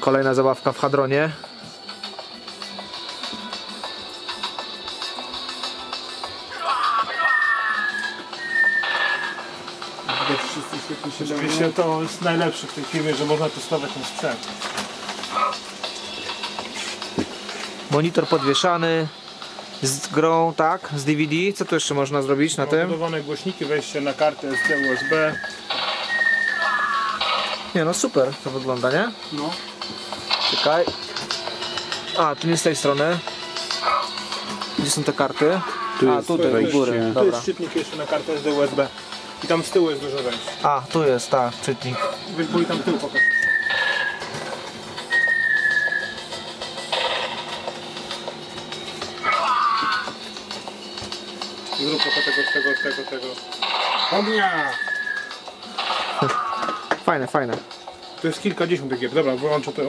Kolejna zabawka w hadronie. Oczywiście to jest najlepsze w tej firmie, że można testować ten sprzęt. Monitor podwieszany. Z grą, tak, z DVD. Co tu jeszcze można zrobić na tym? Budowane głośniki, wejście na kartę SD, USB. Nie no super to wygląda, nie? No. Czekaj. A, tu nie z tej strony. Gdzie są te karty? Tu A, jest tutaj, u góry. Tu Dobra. jest czytnik jeszcze na kartę SD, USB. I tam z tyłu jest dużo wejść. A, tu jest, tak, czytnik. Boli tam tył pokaż. Zrób trochę tego, tego, tego, tego. Ognia! Fajne, fajne. To jest kilkadziesiąt gier. Dobra, wyłączę to.